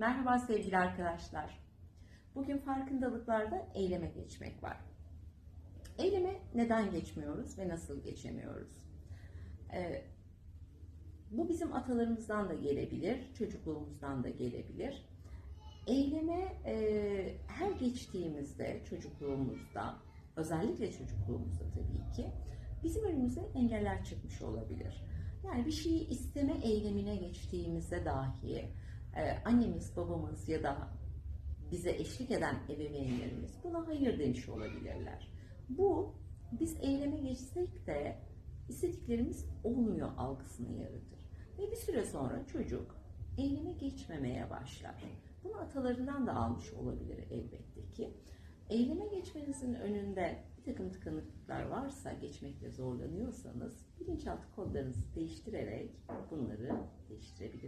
Merhaba sevgili arkadaşlar. Bugün farkındalıklarda eyleme geçmek var. Eyleme neden geçmiyoruz ve nasıl geçemiyoruz? Ee, bu bizim atalarımızdan da gelebilir, çocukluğumuzdan da gelebilir. Eyleme e, her geçtiğimizde çocukluğumuzda, özellikle çocukluğumuzda tabii ki bizim önümüze engeller çıkmış olabilir. Yani bir şeyi isteme eylemine geçtiğimizde dahi annemiz, babamız ya da bize eşlik eden ebeveynlerimiz buna hayır demiş olabilirler. Bu biz eyleme geçsek de istediklerimiz olmuyor algısını yaratır. Ve bir süre sonra çocuk eyleme geçmemeye başlar. Bunu atalarından da almış olabilir elbette ki. Eyleme geçmenizin önünde bir takım tıkanıklıklar varsa, geçmekte zorlanıyorsanız bilinçaltı kodlarınızı değiştirerek bunları değiştirebilirsiniz.